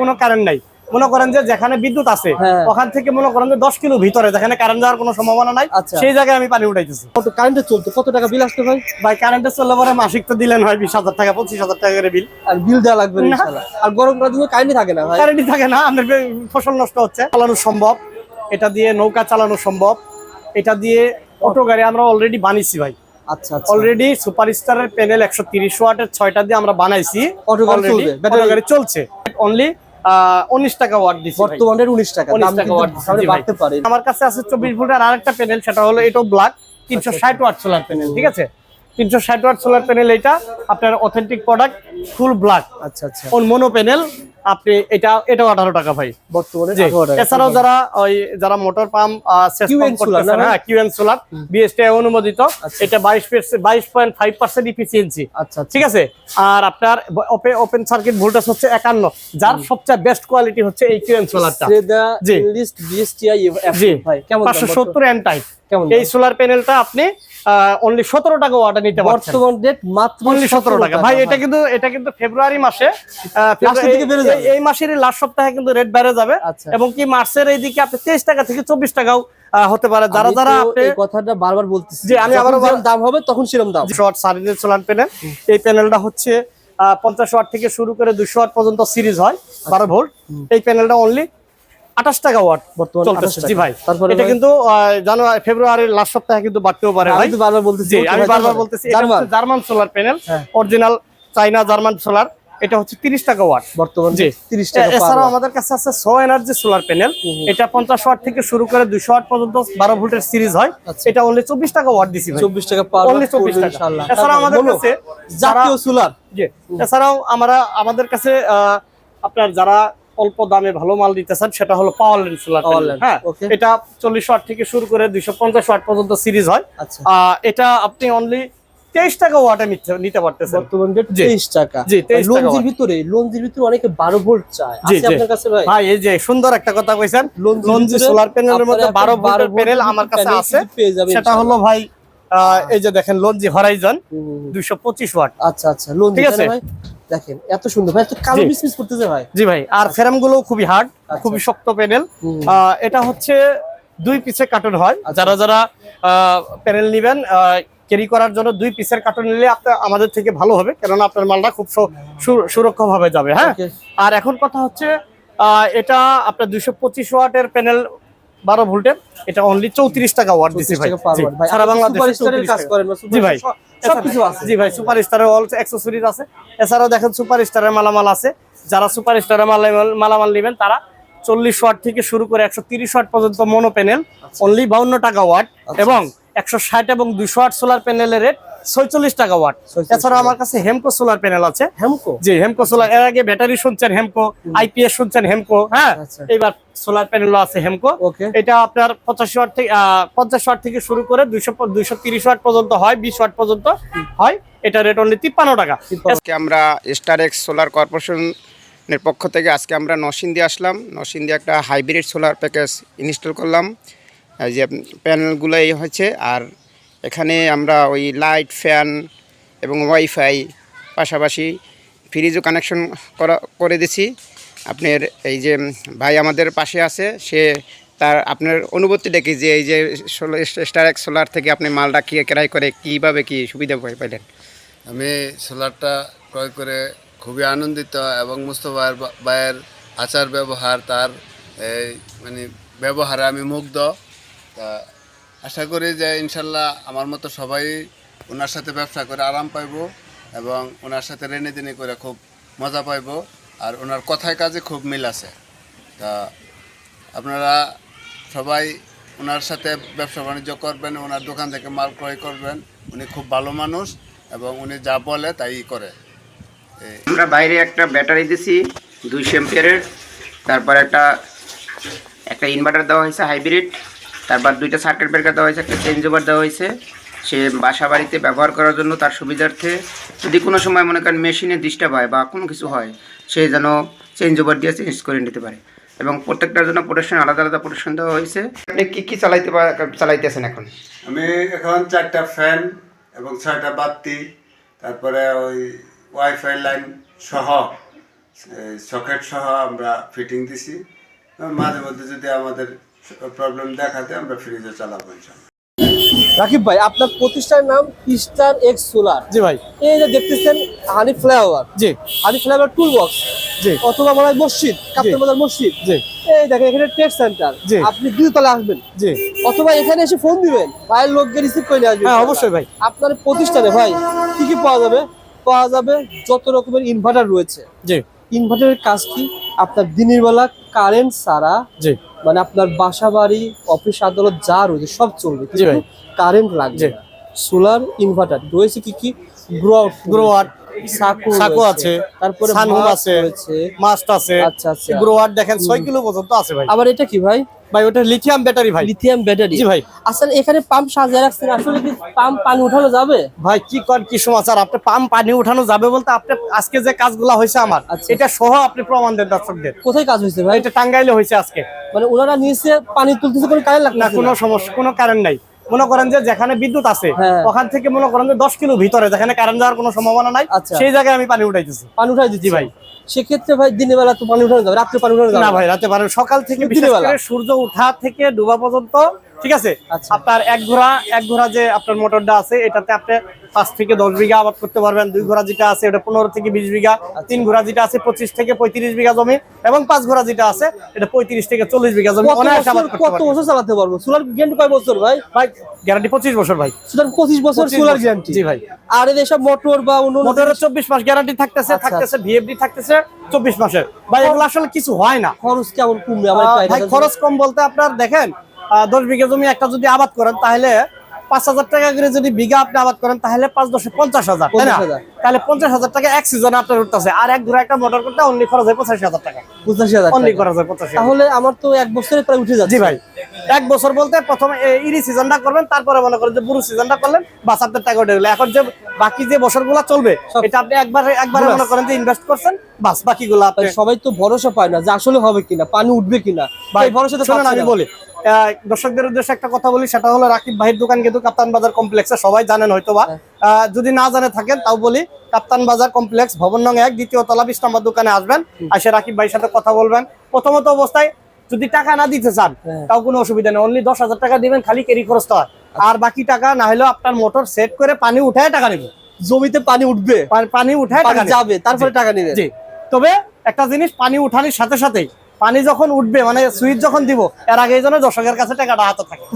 কোনো কারেন্ট নাই। মনে করেন যে যেখানে বিদ্যুৎ আছে হ্যাঁ। ওখান থেকে মনে করেন যে দশ কিলো ভিতরে যেখানে কারেন্ট যাওয়ার কোনো সম্ভাবনা নাই আচ্ছা। সেই জায়গায় আমি পানি উঠাইতেছি। কত কারেন্টে চলতো? কত টাকা বিল আসতো ভাই? ভাই কারেন্টের চললে পরে মাসিক তো দিলেন হয় বিশ হাজার টাকা পঁচিশ হাজার টাকা করে বিল আর বিল দেওয়া লাগবে। আর গরম জন্য কারেন্টই থাকে না কারেন্টই থাকে না আমাদের ফসল নষ্ট হচ্ছে। চালানো সম্ভব। এটা দিয়ে নৌকা চালানো সম্ভব। এটা দিয়ে অটো গাড়ি আমরা অলরেডি বানিয়েছি ভাই। আচ্ছা অলরেডি সুপার স্টারের প্যানেল একশো তিরিশ ওয়াটের ছয়টা দিয়ে আমরা বানাইছি। অটো গাড়ি চলছে। অনলি উনিশ টাকা ওয়াট দিচ্ছি বর্তমানে উনিশ টাকা উনিশ টাকা ভাই। বাড়তে পারে। আমার কাছে আছে চব্বিশ ভোল্টের আরেকটা প্যানেল সেটা হলো এটাও ব্ল্যাক তিনশো ষাট ওয়াট সোলার প্যানেল ঠিক আছে? তিনশো ষাট ওয়াট সোলার প্যানেল এটা আপনার অথেন্টিক প্রোডাক্ট ফুল ব্ল্যাক আচ্ছা আচ্ছা। মোনো প্যানেল আপনি এটা এটাও আঠারো টাকা ভাই। বর্তমানে জি। 18 টাকা। এছাড়াও যারা ওই যারা motor pump QN solar BST অনুমোদিত। এটা বাইশ বাইশ পয়েন্ট ফাইভ পার্সেন্ট ইফিসিয়েন্সি আচ্ছা আচ্ছা। ঠিক আছে? আর আপনার ওপেন সার্কিট ভোল্টেজ হচ্ছে একান্ন যার সবচেয়ে বেস্ট কোয়ালিটি হচ্ছে এই কিউএন সোলারটা জি। পাঁচশো সত্তর এন টাইপ এই সোলার প্যানেলটা আপনি অনলি সতেরো টাকা ওয়াটা নিতে পারছেন। বর্তমান রেট মাত্র অনলি সতেরো টাকা। ভাই এটা কিন্তু এটা কিন্তু ফেব্রুয়ারি মাসে এই- মাসের লাস্ট সপ্তাহে কিন্তু রেট বেড়ে যাবে। আচ্ছা। এবং কি মার্চের এইদিকে আপনি তেইশ টাকা থেকে চব্বিশ টাকাও হতে পারে। যারা যারা আপনি এই কথাটা বারবার বলতেছি। জি, আমি আবারও দাম হবে তখন সেরকম দাম। শর্ট সারিজের সোলার প্যানেল এই প্যানেলটা হচ্ছে পঞ্চাশ ওয়াট থেকে শুরু করে দুশো ওয়াট পর্যন্ত সিরিজ হয় বারো ভোল্ট এই প্যানেলটা অনলি আঠাশ টাকা ওয়াট বর্তমানে চলতেছে জি ভাই। তারপরে এটা কিন্তু জানুয়ারি ফেব্রুয়ারির লাস্ট সপ্তাহে কিন্তু বাড়তেও পারে আমি বারবার বলতেছি আমি বারবার বলতেছি এটা জার্মান। হচ্ছে জার্মান সোলার প্যানেল হ্যাঁ। অরিজিনাল চাইনা জার্মান সোলার এটা হচ্ছে তিরিশ টাকা ওয়াট বর্তমান 30 টাকা এছাড়াও আমাদের কাছে আছে সো এনার্জি সোলার প্যানেল এটা পঞ্চাশ ওয়াট থেকে শুরু করে দুশো ওয়াট পর্যন্ত বারো ভোল্টের সিরিজ হয়। আচ্ছা। এটা অনলি চব্বিশ টাকা ওয়াট দিছি ভাই। 24 টাকা পার অনলি চব্বিশ টাকা। ইনশাআল্লাহ। এছাড়াও আমাদের কাছে জাতীয় সোলার জি। এছাড়াও আমরা আমাদের কাছে আপনার যারা অল্প দামে ভালো মাল দিতে চান সেটা হলো পাওয়ার ল্যান্ড সোলার হ্যাঁ এটা চল্লিশ ওয়াট থেকে শুরু করে দুইশো পঞ্চাশ ওয়াট পর্যন্ত সিরিজ হয়। আচ্ছা। এটা আপনি অনলি তেইশ টাকা ওয়াটে নিতে- নিতে পারতেছেন। বর্তমান রেট। 23 টাকা। জি, 23 টাকা লঞ্জির ভিতরে লঞ্জির ভিতরে অনেকে 12 ভোল্ট চায়। জি, আছে আপনার কাছে ভাই? ভাই এই যে সুন্দর একটা কথা কইছেন। লঞ্জির সোলার প্যানেলের মধ্যে বারো 12 প্যানেল আমার কাছে আছে। সেটা হলো ভাই আহ, এই যে দেখেন লঞ্জি হরাইজন। দুইশো পঁচিশ ওয়াট। আচ্ছা আচ্ছা। লঞ্জি ঠিক আছে। দেখেন এত সুন্দর ভাই এত কালো মিসমিস করতেছে ভাই। জি ভাই আর ফ্রেমগুলো খুবই হার্ড খুবই শক্ত প্যানেল। এটা হচ্ছে দুই পিসের কার্টুন হয়। আচ্ছা। যারা যারা প্যানেল নিবেন ক্যারি করার জন্য দুই পিসের কার্টুন নিলে আপনার আমাদের থেকে ভালো হবে কেননা আপনার মালটা খুব সুরক্ষা ভাবে যাবে হ্যাঁ? আর এখন কথা হচ্ছে আহ, এটা আপনার দুইশো পঁচিশ ওয়াটের প্যানেল বারো ভোল্টের এটা অনলি চৌত্রিশ টাকা ওয়াট 34 ভাই। সারা বাংলাদেশে সুপারস্টারের 34 কাজ টাকা। করেন না, জি ভাই। সবকিছু আছে। জি ভাই সুপার স্টারের অল অ্যাক্সেসরিজ আছে এছাড়াও দেখেন সুপার স্টারের মালামাল আছে যারা সুপার স্টারের মালামাল মালামাল নেবেন তারা চল্লিশ ওয়াট থেকে শুরু করে একশো তিরিশ ওয়াট পর্যন্ত মনো প্যানেল অনলি বাউন্ন টাকা ওয়াট আচ্ছা। এবং একশো ষাট এবং দুশো ওয়াট সোলার প্যানেলের রেট ছয়চল্লিশ টাকা ওয়াট। 46 এছাড়াও আমার কাছে হেমকো সোলার প্যানেল আছে। হেমকো জি হেমকো সোলার এর আগে ব্যাটারি শুনছেন হেমকো আইপিএস শুনছেন হেমকো হ্যাঁ। এবার সোলার প্যানেল আছে হেমকো এটা আপনার পঁচাশি ওয়াট থেকে পঞ্চাশ ওয়াট থেকে শুরু করে দুইশো দুইশো তিরিশ ওয়াট পর্যন্ত হয় বিশ ওয়াট পর্যন্ত হয়। এটা রেট অনলি তিপ্পান্ন টাকা। আজকে আমরা স্টার এক্স সোলার কর্পোরেশনের পক্ষ থেকে আজকে আমরা নরসিংদী আসলাম। নরসিংদী একটা হাইব্রিড সোলার প্যাকেজ ইনস্টল করলাম। এই যে প্যানেলগুলো এই হয়েছে। আর এখানে আমরা ওই লাইট ফ্যান এবং ওয়াইফাই পাশাপাশি ফ্রিজও কানেকশন করা, করে দিছি। আপনার এই যে ভাই আমাদের পাশে আছে, সে তার, আপনার অনুভূতি দেখি যে এই যে স্টার এক্স সোলার থেকে আপনি মালটা কি, ক্রয় করে কীভাবে কি সুবিধা পাই- পাইলেন? আমি সোলারটা ক্রয় করে খুবই আনন্দিত এবং মুস্তফার ভাইয়ের আচার ব্যবহার তার মানে ব্যবহারে আমি মুগ্ধ। তা আশা করি যে ইনশাল্লাহ আমার মতো সবাই ওনার সাথে ব্যবসা করে আরাম পাইব এবং ওনার সাথে রেনে রেনেদিনে করে খুব মজা পাইব আর ওনার কথায় কাজে খুব মিল আছে। তা আপনারা সবাই ওনার সাথে ব্যবসা বাণিজ্য করবেন, ওনার দোকান থেকে মাল ক্রয় করবেন। উনি খুব ভালো মানুষ এবং উনি যা বলে তাই করে। আমরা বাইরে একটা ব্যাটারি দিছি দুইশো এম্পিয়ারের তারপর একটা একটা ইনভার্টার দেওয়া হয়েছে হাইব্রিড তারপর দুইটা সার্কিট ব্রেকার দেওয়া হয়েছে, একটা চেঞ্জ ওভার দেওয়া হয়েছে। সে বাসা বাড়িতে ব্যবহার করার জন্য তার সুবিধার্থে যদি কোনো সময় মনে করেন মেশিনে ডিস্টার্ব হয় বা কোনো কিছু হয়, সে যেন চেঞ্জ ওভার দিয়ে চেঞ্জ করে নিতে পারে। এবং প্রত্যেকটার জন্য প্রোটেকশন আলাদা আলাদা প্রোটেকশন দেওয়া হয়েছে। আপনি কী কী চালাইতে চালাইতেছেন এখন? আমি এখন চারটা ফ্যান এবং ছয়টা বাতি, তারপরে ওই ওয়াইফাই লাইন সহ সকেট সহ আমরা ফিটিং দিছি। মাঝে মধ্যে যদি আমাদের প্রবলেম দেখাতে আমরা ফ্রিজে চালাবো রাকিব ভাই আপনার প্রতিষ্ঠানের নাম স্টার এক্স সোলার জি ভাই। এই যে দেখতেছেন হানি ফ্লাইওভার জি। হানি ফ্লাইওভার টুল বক্স জি। অথবা মনে হয় মসজিদ কাপ্তান বাজার মসজিদ। জি। এই দেখেন এখানে টেস্ট সেন্টার জি। আপনি দ্বিতীয়তলা আসবেন। জি। অথবা এখানে এসে ফোন দিবেন ভাইয়ের লোককে রিসিভ করে আসবেন। হ্যাঁ অবশ্যই ভাই। আপনার প্রতিষ্ঠানে ভাই কি কি পাওয়া যাবে? পাওয়া যাবে যত রকমের ইনভার্টার রয়েছে। জি। ইনভার্টারের কাজ কি? আপনার দিনের বেলা কারেন্ট ছাড়া জি। মানে আপনার বাসা বাড়ি অফিস আদালত যা রয়েছে সব চলবে। কারেন্ট লাগবে সোলার ইনভার্টার রয়েছে কি কি? গ্রো গ্রোয়ার সাকু আছে। তারপরে সানহুম আছে। মাস্ট আছে। আচ্ছা আচ্ছা। গ্রোয়ার দেখেন ছয় কিলো পর্যন্ত আছে ভাই। আবার এটা কি ভাই? ভাই ওটা লিথিয়াম ব্যাটারি ভাই। লিথিয়াম ব্যাটারি জি ভাই। আসলে এখানে পাম্প সাজিয়ে রাখছেন আসলে কি পাম্প পানি উঠানো যাবে? ভাই কি কর কি সমাচার? আপনি পাম্প পানি উঠানো যাবে বলতে আপনি আজকে যে কাজগুলো হয়েছে আমার আচ্ছা। এটা সহ আপনি প্রমাণ দেন দর্শকদের। কোথায় কাজ হয়েছে ভাই? এটা টাঙ্গাইলে হয়েছে আজকে। মানে ওনারা নিচে পানি তুলতেছে কোনো কারেন্ট লাগবে না কোনো সমস্যা কোনো কারেন্ট নাই। মনে করেন যে যেখানে বিদ্যুৎ আছে হ্যাঁ। ওখান থেকে মনে করেন যে দশ কিলো ভিতরে যেখানে কারেন্ট যাওয়ার কোনো সম্ভাবনা নাই আচ্ছা। সেই জায়গায় আমি পানি উঠাইতেছি পানি উঠাই দিচ্ছি ভাই। সেক্ষেত্রে ভাই দিনের বেলা তো পানি উঠানো যাবে রাত্রে পানি উঠানো যাবে না ভাই রাতে পানি সকাল থেকে? সূর্য উঠা থেকে ডুবা পর্যন্ত ঠিক আছে? আচ্ছা। আপনার এক ঘোড়া এক ঘোড়া যে আপনার মোটরটা আছে এটাতে আপনি পাঁচ থেকে দশ বিঘা আবাদ করতে পারবেন। দুই ঘোড়া যেটা আছে এটা পনেরো থেকে বিশ বিঘা। আচ্ছা। তিন ঘোড়া যেটা আছে পঁচিশ থেকে পঁয়ত্রিশ বিঘা জমি। এবং পাঁচ ঘোড়া যেটা আছে এটা পঁয়ত্রিশ থেকে চল্লিশ বিঘা জমি। কত বছর চালাতে পারব? সোলার গ্যারান্টি কয় বছর ভাই? ভাই গ্যারান্টি পঁচিশ বছর ভাই। সুতরাং পঁচিশ বছর সোলার। গ্যারান্টি জি ভাই। আর এদের সব মোটর বা অন্য মোটরের চব্বিশ মাস গ্যারান্টি থাকতেছে আচ্ছা, থাকতেছে ভিএফডি থাকতেছে চব্বিশ মাসের। ভাই এগুলো আসলে কিছু হয় না। খরচ কেমন কমবে? ভাই খরচ কম বলতে আপনার দেখেন দশ বিঘা জমি একটা যদি আবাদ করেন তাহলে পাঁচ হাজার টাকা করে যদি বিঘা আপনি আবাদ করেন তাহলে পাঁচ দশে পঞ্চাশ হাজার তাই না? তাহলে পঞ্চাশ হাজার টাকা এক সিজনে আপনার উঠতেছে। আর এক ঘুরে একটা মোটর করতে অনলি খরচ হয় পঁচাশি হাজার টাকা। পঁচাশি হাজার অনলি খরচ হয় পঁচাশি তাহলে আমার তো এক বছরে প্রায় উঠে যাচ্ছে। ভাই এক বছর বলতে প্রথমে ইরি সিজনটা করবেন তারপরে মনে করেন যে বুড়ো সিজনটা করলেন বাস আপনার টাকা উঠে গেলো। এখন যে বাকি যে বছরগুলো চলবে এটা আপনি একবার একবারে। মনে করেন যে ইনভেস্ট করছেন বাস বাকিগুলো আপনি সবাই তো ভরসা পায় না যে আসলে হবে কিনা পানি উঠবে কিনা। ভাই ভরসা তো আমি। বলি দর্শকদের উদ্দেশ্যে একটা কথা বলি সেটা হলো রাকিব ভাইয়ের দোকান কিন্তু কাপ্তান বাজার কমপ্লেক্সে সবাই জানেন হয়তো বা যদি না জানে থাকেন তাও বলি কাপ্তান বাজার কমপ্লেক্স ভবন নং এক দ্বিতীয় তলা বিশ নম্বর দোকানে আসবেন আসে রাকিব ভাইয়ের সাথে কথা বলবেন। প্রথমত অবস্থায় যদি টাকা না দিতে চান হ্যাঁ। তাও কোনো অসুবিধা নেই অনলি দশ হাজার টাকা দিবেন খালি কেরি খরচটা হয়। আর বাকি টাকা না হলেও আপনার মোটর সেট করে পানি উঠায় টাকা নেবে জমিতে পানি উঠবে? পানি উঠায় টাকা যাবে তারপরে টাকা নেবে তবে একটা জিনিস পানি উঠানোর সাথে সাথেই পানি যখন উঠবে মানে সুইচ যখন দিব এর আগে যেন দর্শকের কাছে টাকাটা হাতে থাকে।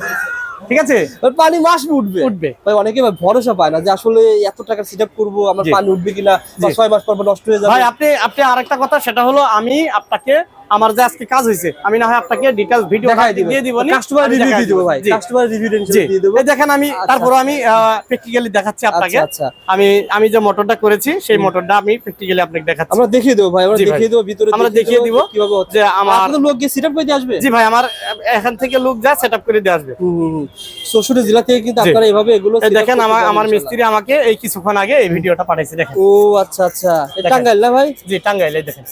ঠিক আছে? পানি মাস উঠবে। উঠবে। ভাই অনেকে ভরসা পায় না যে আসলে এত টাকা সেট করব আমার পানি উঠবে কিনা ছয় মাস পর পর নষ্ট হয়ে যাবে। ভাই আপনি আপনি আরেকটা কথা সেটা হলো আমি আপনাকে আমার যে আজকে কাজ হয়েছে আমি না হয় আপনাকে ডিটেলস ভিডিও দিয়ে দিব কাস্টমার রিভিউ দিয়ে দেবো ভাই। কাস্টমার রিভিউ দিয়ে দেবো। এই দেখেন আমি আচ্ছা। তারপর আমি প্র্যাকটিক্যালি দেখাচ্ছি আপনাকে। আচ্ছা। আচ্ছা আমি আমি যে মোটরটা করেছি সেই মোটরটা আমি প্র্যাকটিক্যালি আপনাকে দেখাচ্ছি। আমরা দেখিয়ে দেবো ভাই আমরা দেখিয়ে দেবো ভিতরে আমরা দেখিয়ে দিব কীভাবে হচ্ছে। আমার আপনাদের লোক গিয়ে সেটআপ করে দিয়ে আসবে? জি ভাই আমার এখান থেকে লোক যা সেটআপ করে দিয়ে আসবে। শ্বশুরের জেলা থেকে কিন্তু। আপনারা এভাবে এগুলো দেখেন আমার আমার মিস্ত্রি আমাকে এই কিছুক্ষণ আগে এই ভিডিওটা পাঠাইছে দেখেন। ও আচ্ছা আচ্ছা। এটা টাঙ্গাইল না ভাই? জি টাঙ্গাইলে দেখেন।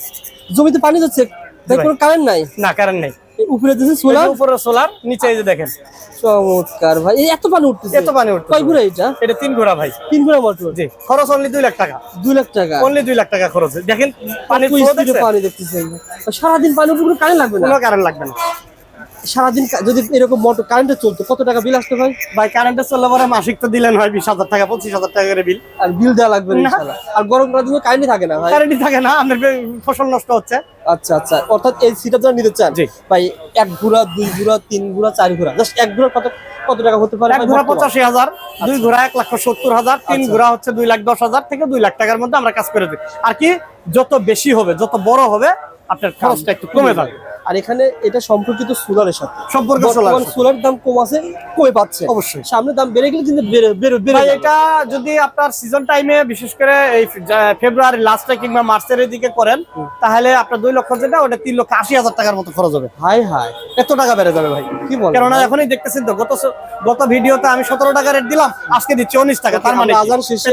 জমিতে পানি যাচ্ছে? তাই কারেন্ট নাই? না কারেন্ট নেই। উপরে দিয়েছে সোলার সোলার উপরে সোলার নিচে এই যে দেখেন। চমৎকার ভাই। এই এত পানি উঠতেছে? এত পানি উঠতেছে কয় ঘুরে এটা? এটা তিন ঘোড়া ভাই। তিন ঘোড়া মোটর জি খরচ অনলি লাখ টাকা। লাখ টাকা? অনলি লাখ টাকা খরচ। দেখেন পানি দেখতেছি? সারাদিন পানি উপরে কারেন্ট লাগবে না? কোনো কারেন্ট লাগবে না। সারাদিন যদি এরকম মোটর কারেন্টে চলতো কত টাকা বিল আসতে ভাই? ভাই কারেন্টের চললে পরে মাসিক তো দিলেন হয় বিশ হাজার টাকা পঁচিশ হাজার টাকা করে বিল আর বিল দেওয়া লাগবে। আর গরম করার জন্য কারেন্টই থাকে না কারেন্টই থাকে না আপনার ফসল নষ্ট হচ্ছে। আচ্ছা আচ্ছা। অর্থাৎ এই সিটা যারা নিতে চান ভাই এক ঘোড়া দুই ঘোড়া তিন ঘোড়া চার ঘোড়া জাস্ট এক ঘোড়া কত কত টাকা হতে পারে এক ঘোড়া পঁচাশি হাজার দুই ঘোড়া এক লক্ষ সত্তর হাজার তিন আচ্ছা। ঘোড়া হচ্ছে দুই লাখ দশ হাজার থেকে দুই লাখ টাকার মধ্যে আমরা কাজ করে দিই। আর কি যত বেশি হবে যত বড় হবে আপনার খরচটা একটু কমে যাবে। আর এখানে এটা সম্পর্কিত সোলারের সাথে। সম্পর্ক সোলার সোলারের দাম কম আছে কমে পাচ্ছে। অবশ্যই। সামনে দাম বেড়ে গেলে কিন্তু বেড়ে। এটা যদি আপনার সিজন টাইমে বিশেষ করে এই ফেব্রুয়ারি লাস্টে কিংবা মার্চের দিকে করেন তাহলে আপনার দুই লক্ষ যেটা ওটা তিন লক্ষ আশি হাজার টাকার মতো খরচ হবে। হাই হাই। এত টাকা বেড়ে যাবে ভাই। কি বলেন কেননা এখনই দেখতেছেন তো গত গত ভিডিওতে আমি সতেরো টাকা রেট দিলাম আজকে দিচ্ছি উনিশ টাকা তার মানে হাজার শেষে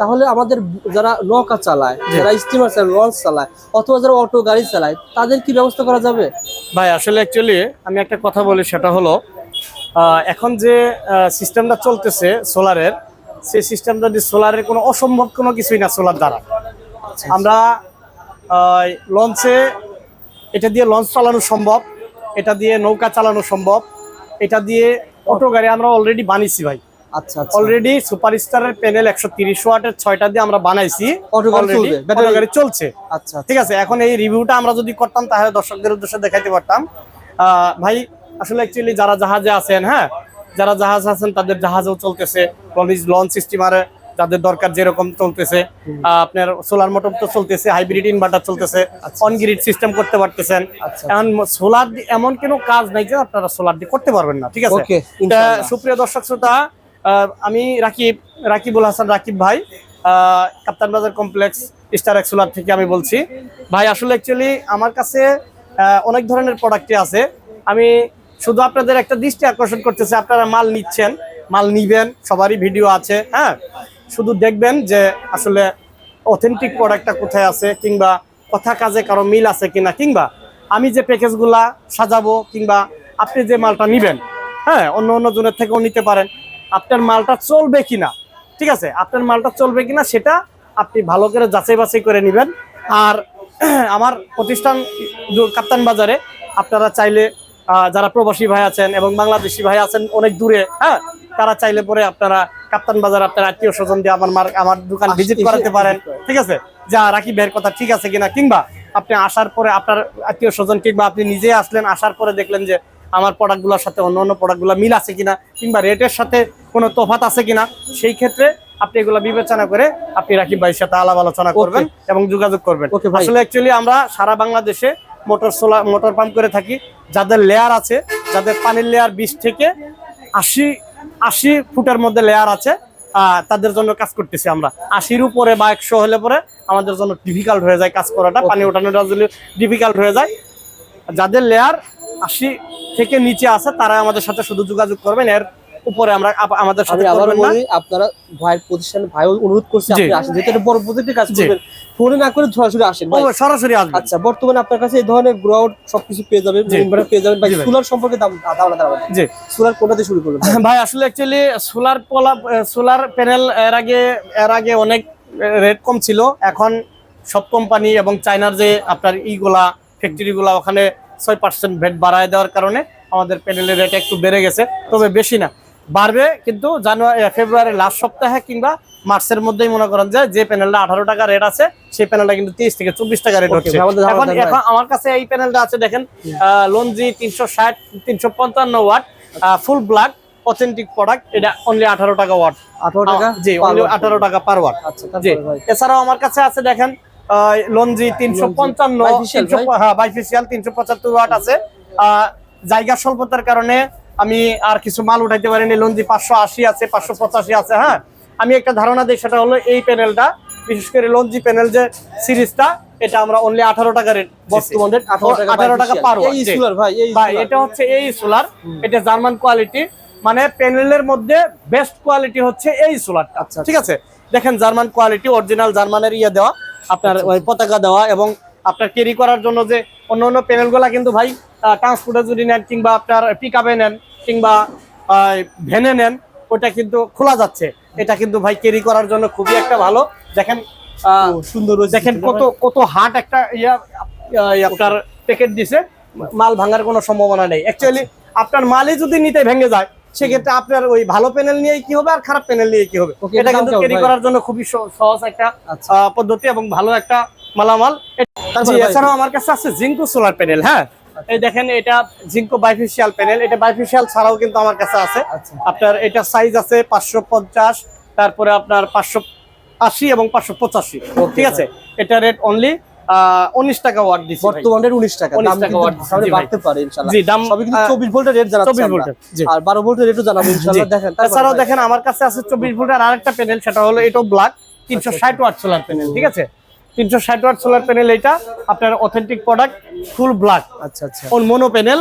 তাহলে আমাদের যারা নৌকা চালায় যারা স্টিমার চালায় লঞ্চ চালায় অথবা যারা অটো গাড়ি চালায় তাদের কি ব্যবস্থা করা যাবে? ভাই আসলে অ্যাকচুয়ালি আমি একটা কথা বলি সেটা হলো এখন যে সিস্টেমটা চলতেছে সোলারের সেই সিস্টেমটা যে সোলারের কোনো অসম্ভব কোনো কিছুই না সোলার দ্বারা। আমরা লঞ্চে এটা দিয়ে লঞ্চ চালানো সম্ভব এটা দিয়ে নৌকা চালানো সম্ভব এটা দিয়ে অটো গাড়ি আমরা অলরেডি বানিয়েছি ভাই। আচ্ছা আচ্ছা। অলরেডি সুপার স্টারের প্যানেল একশো তিরিশ ওয়াটের ছয়টা দিয়ে আমরা বানাইছি। গাড়ি চলছে। আচ্ছা ঠিক আছে এখন এই রিভিউটা আমরা যদি করতাম তাহলে দর্শকদের উদ্দেশ্যে দেখাইতে পারতাম। ভাই আসলে অ্যাকচুয়ালি যারা জাহাজে আছেন হ্যাঁ যারা জাহাজ আছেন তাদের জাহাজেও চলতেছে। লঞ্চ স্টিমারে যাদের দরকার যেরকম চলতেছে। আপনার সোলার মোটর তো চলতেছে হাইব্রিড ইনভার্টার চলতেছে। অন গ্রিড সিস্টেম করতে পারতেছেন। আচ্ছা। এখন সোলার এমন কোনো কাজ নাই যে আপনারা সোলার দিয়ে করতে পারবেন না ঠিক আছে? সুপ্রিয় দর্শক শ্রোতা আমি রাকিব, রাকিবুল হাসান রাকিব ভাই কাপ্তান বাজার কমপ্লেক্স স্টার এক্সোলার থেকে আমি বলছি। ভাই, আসলে অ্যাকচুয়ালি আমার কাছে অনেক ধরনের প্রোডাক্টই আছে। আমি শুধু আপনাদের একটা দৃষ্টি আকর্ষণ করতেছে, আপনারা মাল নিচ্ছেন, মাল নিবেন, সবারই ভিডিও আছে হ্যাঁ? শুধু দেখবেন যে আসলে অথেন্টিক প্রোডাক্টটা কোথায় আছে, কিংবা কথা কাজে কারও মিল আছে কিনা, কিংবা আমি যে প্যাকেজগুলা সাজাবো, কিংবা আপনি যে মালটা নিবেন হ্যাঁ? অন্য অন্য জনের থেকেও নিতে পারেন। আপনার মালটা চলবে কিনা ঠিক আছে? আপনার মালটা চলবে কিনা সেটা আপনি ভালো করে যাচাই বাছাই করে নেবেন। আর আমার প্রতিষ্ঠান কাপ্তান বাজারে আপনারা চাইলে যারা প্রবাসী ভাই আছেন এবং বাংলাদেশি ভাই আছেন অনেক দূরে হ্যাঁ তারা চাইলে পরে আপনারা কাপ্তান বাজার আপনার আত্মীয় স্বজন দিয়ে আমার মার- আমার দোকান ভিজিট করাতে পারেন ঠিক আছে? যা রাখি বের কথা ঠিক আছে কিনা কিংবা আপনি আসার পরে আপনার আত্মীয় স্বজন কিংবা আপনি নিজে আসলেন আসার পরে দেখলেন যে আমার প্রোডাক্টগুলোর সাথে অন্য অন্য প্রোডাক্টগুলো মিল আছে কিনা কিংবা রেটের সাথে কোনো তফাত আছে কিনা সেই ক্ষেত্রে আপনি এগুলো বিবেচনা করে আপনি রাকিব ভাইয়ের সাথে আলাপ আলোচনা করবেন এবং যোগাযোগ করবেন। আসলে অ্যাকচুয়ালি আমরা সারা বাংলাদেশে মোটর সোলার মোটর পাম্প করে থাকি। যাদের লেয়ার আছে যাদের পানির লেয়ার বিশ থেকে আশি আশি ফুটের মধ্যে লেয়ার আছে তাদের জন্য কাজ করতেছি আমরা। আশির উপরে বা একশো হলে পরে আমাদের জন্য ডিফিকাল্ট হয়ে যায় কাজ করাটা। পানি ওঠানোটা যদি ডিফিকাল্ট হয়ে যায় যাদের লেয়ার আশি থেকে নিচে আছে তারা আমাদের সাথে শুধু যোগাযোগ করবেন এর উপরে আমরা আমাদের সাথে আবার বলি আপনারা ভাইয়ের প্রতিষ্ঠানে ভাই অনুরোধ করছি। আপনি আসেন যেহেতু এটা বড় প্রজেক্টের কাজ করবেন ফোনে না করে সরাসরি আসেন সরাসরি আসবেন। আচ্ছা বর্তমানে আপনার কাছে এই ধরনের গ্রাউন্ড সবকিছু পেয়ে যাবেন ইনভার্টার পেয়ে যাবেন। ভাই সোলার সম্পর্কে দাম ধারণা দাঁড়াবেন জি। সোলার শুরু করবেন? ভাই আসলে অ্যাকচুয়ালি সোলার পোলা সোলার প্যানেল এর আগে এর আগে অনেক রেট কম ছিল। এখন সব কোম্পানি এবং চায়নার যে আপনার ইগুলা ফ্যাক্টরিগুলা ওখানে ছয় পার্সেন্ট ভেট বাড়ায় দেওয়ার কারণে আমাদের প্যানেলের রেট একটু বেড়ে গেছে তবে বেশি না। বাড়বে কিন্তু জানুয়ারি ফেব্রুয়ারি লাস্ট সপ্তাহে কিংবা মার্চের মধ্যেই মনে করেন যে যে প্যানেলটা আঠারো টাকা রেট আছে সেই প্যানেলটা কিন্তু তিরিশ থেকে চব্বিশ টাকা রেট হচ্ছে। এখন এখন আমার কাছে এই প্যানেলটা আছে দেখেন লঞ্জি তিনশো ষাট তিনশো পঞ্চান্ন watt full black authentic product এটা অনলি আঠারো টাকা ওয়াট আঠারো টাকা জি অনলি আঠারো টাকা পার ওয়াট আচ্ছা জি। এছাড়াও আমার কাছে আছে দেখেন লঞ্জি তিনশো পঞ্চান্ন তিনশো হ্যাঁ বাইফিসিয়াল তিনশো পঁচাত্তর ওয়াট আছে। জায়গা স্বল্পতার কারণে আমি আর কিছু মাল উঠাইতে পারিনি। লঞ্জি পাঁচশো আশি আছে পাঁচশো পঁচাশি আছে হ্যাঁ? আমি একটা ধারণা দিই সেটা হলো এই প্যানেলটা বিশেষ করে লঞ্জি প্যানেল যে সিরিজটা এটা আমরা অনলি আঠারো টাকা রেট বর্তমান আঠারো টাকা পার ভাই ভাই এটা হচ্ছে এই সোলার এটা জার্মান কোয়ালিটি মানে প্যানেলের মধ্যে বেস্ট কোয়ালিটি হচ্ছে এই সোলারটা আচ্ছা, ঠিক আছে? দেখেন জার্মান কোয়ালিটি অরিজিনাল জার্মানের ইয়ে দেওয়া। আপনার আচ্ছা, ওই পতাকা দেওয়া এবং আপনার ক্যারি করার জন্য যে অন্য অন্য প্যানেলগুলা কিন্তু ভাই ট্রান্সপোর্টে যদি নেন কিংবা আপনার পিক আপে নেন কিংবা ভ্যানে নেন ওটা কিন্তু খোলা যাচ্ছে। এটা কিন্তু ভাই ক্যারি করার জন্য খুবই একটা ভালো। দেখেন সুন্দর দেখেন কত কত হার্ট একটা ইয়া ইয়া, আপনার প্যাকেট দিছে। মাল ভাঙার কোনো সম্ভাবনা নেই। অ্যাকচুয়ালি আপনার মালই যদি নিতে ভেঙে যায় সেক্ষেত্রে আপনার ওই ভালো প্যানেল নিয়ে কি হবে আর খারাপ প্যানেল নিয়ে কি হবে? এটা কিন্তু ক্যারি করার জন্য খুবই সহজ একটা আচ্ছা। পদ্ধতি এবং ভালো একটা মালামাল? এছাড়াও আমার কাছে আছে জিঙ্কো সোলার প্যানেল হ্যাঁ? এই দেখেন এটা জিঙ্কো বাইফিশিয়াল প্যানেল এটা বাইফিশিয়াল ছাড়াও কিন্তু আমার কাছে আছে। আচ্ছা। আপনার এটা সাইজ আছে পাঁচশো পঞ্চাশ তারপরে আপনার পাঁচশো আশি এবং পাঁচশো পঁচাশি। ঠিক আছে? এটা রেট অনলি উনিশ টাকা ওয়াট দিচ্ছি। বর্তমান উনিশ টাকা 19 টাকা ওয়াট বাড়তে পারে ইনশাআল্লাহ। জি, দাম, সবই কিন্তু চব্বিশ ভোল্টের রেট জানা 24 আমরা। ভোল্টের, আর বারো ভোল্টের রেটও জানাব ইনশাআল্লাহ জি। দেখেন তাছাড়াও দেখেন। আমার কাছে আছে চব্বিশ ভোল্টের আরেকটা প্যানেল সেটা হলো এটাও ব্ল্যাক তিনশো ষাট ওয়াট সোলার প্যানেল ঠিক আছে? তিনশো ষাট ওয়াট সোলার প্যানেল এটা আপনার অথেন্টিক প্রোডাক্ট ফুল ব্ল্যাক আচ্ছা আচ্ছা। ওর মোনো প্যানেল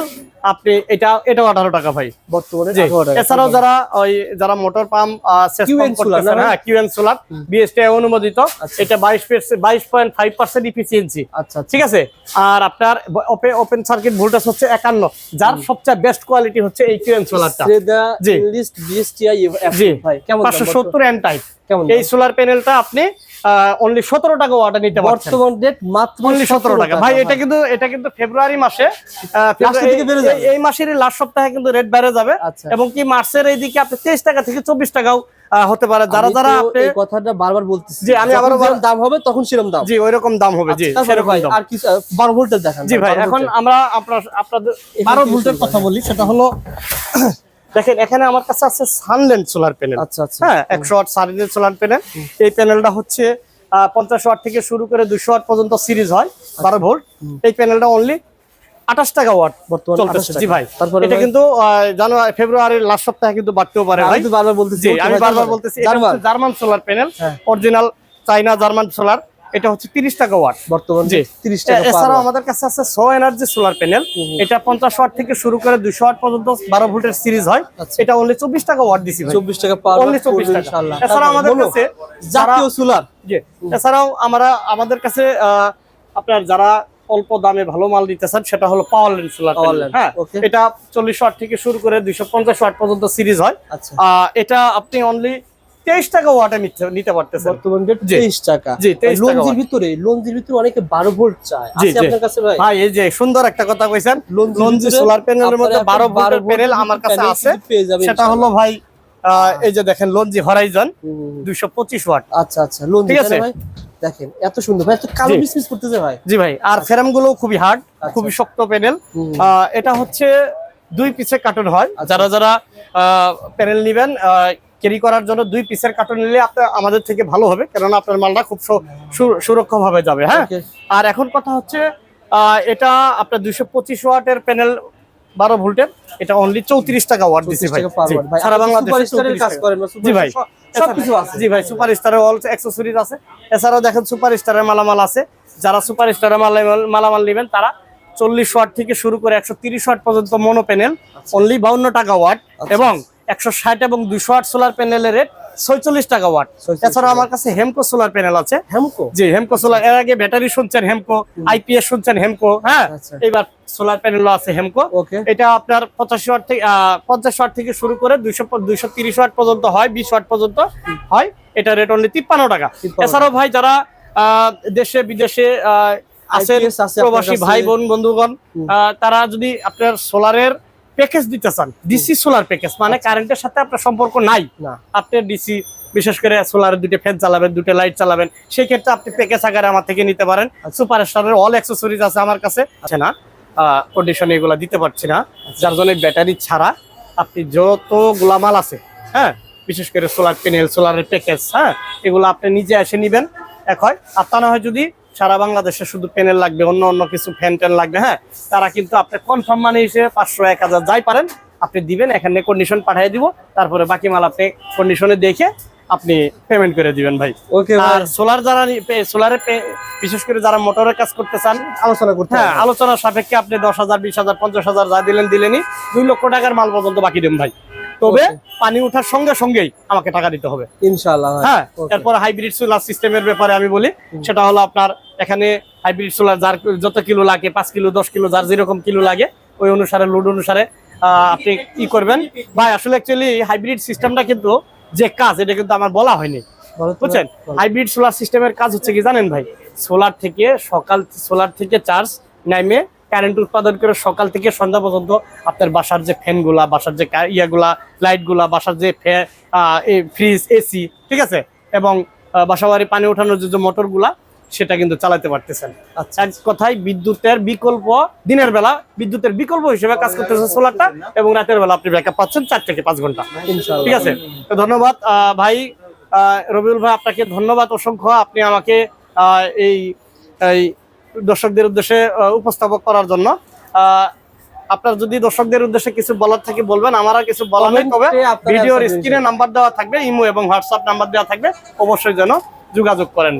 আপনি এটা এটাও আঠারো টাকা ভাই। বর্তমানে জি। 18 টাকা। এছাড়াও যারা ওই যারা মোটর পাম্প? হ্যাঁ কিউএন সোলার বিএসটি অনুমোদিত। এটা বাইশ বাইশ পয়েন্ট ফাইভ পার্সেন্ট ইফিসিয়েন্সি আচ্ছা আচ্ছা। ঠিক আছে? আর আপনার ওপেন সার্কিট ভোল্টেজ হচ্ছে একান্ন। যার সবচেয়ে বেস্ট কোয়ালিটি হচ্ছে এই কিউএন সোলারটা পাঁচশো সত্তর এন টাইপ এই সোলার প্যানেলটা আপনি অনলি সতেরো টাকা নিতে পারছেন। বর্তমান ডেট মাত্র অনলি সতেরো টাকা। ভাই এটা কিন্তু এটা কিন্তু ফেব্রুয়ারি মাসে যাবে। এই- মাসের লাস্ট সপ্তাহে কিন্তু রেট বেড়ে যাবে। আচ্ছা। এবং কি মার্চের এইদিকে আপনি তেইশ টাকা থেকে চব্বিশ টাকাও হতে পারে। যারা যারা আপনি কথাটা বারবার বলতেছি। জি, আমি যেরকম দাম হবে তখন সেরকম দাম। জি ওই রকম দাম হবে জি আচ্ছা, ভাই আর কিছু বারো ভোল্টের দেখান জি ভাই এখন আমরা আপনার আপনাদের এখান বারো থেকে ভোল্টের কথা বলি সেটা হলো দেখেন এখানে আমার কাছে আছে সানল্যান্ড সোলার প্যানেল আচ্ছা আচ্ছা। হ্যাঁ একশো ওয়াট সানল্যান্ড সোলার প্যানেল এই প্যানেলটা হচ্ছে পঞ্চাশ ওয়াট থেকে শুরু করে দুশো ওয়াট পর্যন্ত সিরিজ হয় বারো ভোল্ট। এই প্যানেলটা অনলি আঠাশ টাকা ওয়াট বর্তমানে চলতেছে জি ভাই। তারপরে এটা কিন্তু জানুয়ারি ফেব্রুয়ারির লাস্ট সপ্তাহে কিন্তু বাড়তেও পারে ভাই। আমি বারবার বলতেছি আমি বারবার বলতেছি এটা জার্মান হচ্ছে German solar panel. Original China German solar এটা হচ্ছে তিরিশ টাকা ওয়াট বর্তমান। জি 30 টাকা এছাড়াও আমাদের কাছে আছে সো এনার্জি সোলার প্যানেল এটা পঞ্চাশ ওয়াট থেকে শুরু করে দুশো ওয়াট পর্যন্ত বারো ভোল্টের সিরিজ হয়। আচ্ছা। এটা অনলি চব্বিশ টাকা ওয়াট দিছি ভাই। চব্বিশ টাকা পার অনলি চব্বিশ টাকা। ইনশাআল্লাহ। এছাড়া আমাদের কাছে জাতীয় সোলার জি এছাড়াও আমরা আমাদের কাছে আপনার যারা অল্প দামে ভালো মাল দিতে চান সেটা হলো পাওয়ার ল্যান্ড সোলার হ্যাঁ এটা চল্লিশ ওয়াট থেকে শুরু করে দুইশো পঞ্চাশ ওয়াট পর্যন্ত সিরিজ হয়। আচ্ছা। এটা আপনি অনলি তেইশ টাকা ওয়াটে নিতে- নিতে পারতেছেন। বর্তমান জি। তেইশ টাকা। জি, 23 টাকা লঞ্জির ভিতরে লঞ্জির ভিতরে অনেকে বারো ভোল্ট চায়। আছে আপনার কাছে ভাই? ভাই এই যে সুন্দর একটা কথা কইছেন। ভিতরে সোলার প্যানেলের মধ্যে বারো 12 প্যানেল আমার কাছে আছে। সেটা হলো ভাই এই যে দেখেন লঞ্জি হরাইজন। দুইশো পঁচিশ ওয়াট আচ্ছা আচ্ছা লঞ্জি ঠিক আছে। দেখেন এত সুন্দর। ভাই এত কালো। মিসমিস করতেছে ভাই। জি ভাই আর ফ্রেমগুলো খুবই হার্ড খুবই শক্ত প্যানেল। এটা হচ্ছে দুই পিসের কার্টুন হয়। আচ্ছা। যারা যারা প্যানেল নিবেন ক্যারি করার জন্য দুই পিসের কার্টুন নিলে আপনার আমাদের থেকে ভালো হবে কেননা আপনার মালটা খুব সুরক্ষা ভাবে যাবে হ্যাঁ? আর এখন কথা হচ্ছে আহ, এটা আপনার দুইশো পঁচিশ ওয়াটের প্যানেল বারো ভোল্টের এটা অনলি চৌত্রিশ টাকা ওয়াট দিচ্ছে ভাই। সারা বাংলাদেশে সুপারস্টারের 34 কাজ টাকা। করেন বা জি ভাই। সবকিছু আছে। জি ভাই সুপার স্টারের অল অ্যাক্সেসরিজ আছে। এছাড়াও দেখেন সুপার স্টারের মালামাল আছে। যারা সুপার স্টারের মালামাল মালামাল নেবেন তারা চল্লিশ ওয়াট থেকে শুরু করে একশো তিরিশ ওয়াট পর্যন্ত মনো প্যানেল অনলি বাউন্ন টাকা ওয়াট এবং একশো ষাট এবং দুশো ওয়াট সোলার প্যানেলের রেট ছয়চল্লিশ টাকা ওয়াট 46 এছাড়াও আমার কাছে হেমকো সোলার প্যানেল আছে। হেমকো জি হেমকো সোলার এর আগে ব্যাটারি শুনছেন হেমকো আইপিএস শুনছেন হেমকো হ্যাঁ। এবার সোলার প্যানেল আছে হেমকো এটা আপনার পঁচাশি ওয়াট থেকে পঞ্চাশ ওয়াট থেকে শুরু করে দুইশো দুইশো তিরিশ ওয়াট পর্যন্ত হয় বিশ ওয়াট পর্যন্ত হয়। এটা রেট অনলি তিপ্পান্ন টাকা। এছাড়াও ভাই যারা আহ, দেশে বিদেশে আছেন প্রবাসী। ভাই বোন বন্ধুগণ তারা যদি আপনার সোলারের প্যাকেজ দিতে চান ডিসি সোলার প্যাকেজ মানে কারেন্টের সাথে আপনার সম্পর্ক নাই। না। আপনার ডিসি বিশেষ করে সোলারের দুটো ফ্যান চালাবেন দুটো লাইট চালাবেন সেই ক্ষেত্রে আপনি প্যাকেজ আকারে আমার থেকে নিতে পারেন। সুপার স্টারের অল অ্যাক্সেসরিজ আছে আমার কাছে। আছে না? কন্ডিশনে এগুলো দিতে পারছি না। যার জন্য ব্যাটারি ছাড়া আপনি যত মাল আছে হ্যাঁ বিশেষ করে সোলার প্যানেল সোলারের প্যাকেজ হ্যাঁ এগুলো আপনি নিজে এসে নিবেন। এক হয় আর তা না হয় যদি সারা বাংলাদেশে শুধু প্যানেল লাগবে অন্য অন্য কিছু ফ্যান ট্যান লাগবে হ্যাঁ? তারা কিন্তু আপনি কনফার্ম মানে হিসেবে পাঁচশো এক হাজার যাই পারেন আপনি দিবেন এখানে কন্ডিশন পাঠিয়ে দিব তারপরে বাকি মাল আপনি কন্ডিশনে দেখে আপনি পেমেন্ট করে দিবেন ভাই। ওকে আর সোলার যারা সোলারে বিশেষ করে যারা মোটরের কাজ করতে চান আলোচনা করতে হ্যাঁ। আলোচনার সাপেক্ষে আপনি দশ হাজার বিশ হাজার পঞ্চাশ হাজার যা দিলেন দিলেনই দুই লক্ষ টাকার মাল পর্যন্ত বাকি দেন ভাই। তবে পানি ওঠার সঙ্গে সঙ্গেই আমাকে টাকা দিতে হবে। ইনশাআল্লাহ হ্যাঁ. এরপর হাইব্রিড সোলার সিস্টেমের ব্যাপারে আমি বলি সেটা হলো আপনার এখানে হাইব্রিড সোলার যার যত কিলো লাগে পাঁচ কিলো দশ কিলো যার যেরকম কিলো লাগে ওই অনুসারে লোড অনুসারে আপনি কি করবেন? ভাই আসলে অ্যাকচুয়ালি হাইব্রিড সিস্টেমটা কিন্তু যে কাজ এটা কিন্তু আমার বলা হয়নি। বুঝছেন? হাইব্রিড সোলার সিস্টেমের কাজ হচ্ছে কি জানেন ভাই? সোলার থেকে সকাল সোলার থেকে চার্জ নাইমে কারেন্ট উৎপাদন করে সকাল থেকে সন্ধ্যা পর্যন্ত আপনার বাসার যে ফ্যানগুলা বাসার যে ইয়াগুলা লাইটগুলা বাসার যে ফ্যান ফ্রিজ এসি ঠিক আছে? এবং বাসাবাড়ি পানি ওঠানোর যে যে মোটরগুলা সেটা কিন্তু চালাতে পারতেছেন। আচ্ছা। এক কথায় বিদ্যুতের বিকল্প দিনের বেলা বিদ্যুতের বিকল্প হিসেবে কাজ করতেছে সোলারটা এবং রাতের বেলা আপনি ব্যাকআপ পাচ্ছেন চার থেকে পাঁচ ঘণ্টা। ঠিক আছে? তো ধন্যবাদ। ভাই রবিউল ভাই আপনাকে ধন্যবাদ। অসংখ্য আপনি আমাকে এই এই দর্শকদের উদ্দেশ্যে উপস্থাপক করার জন্য। আহ, আপনার যদি দর্শকদের উদ্দেশ্যে কিছু বলার থাকে বলবেন আমার আর কিছু বলার নেই তবে ভিডিওর স্ক্রিনে নাম্বার দেওয়া থাকবে ইমো এবং হোয়াটসঅ্যাপ নাম্বার দেওয়া থাকবে। অবশ্যই যেন যোগাযোগ করেন।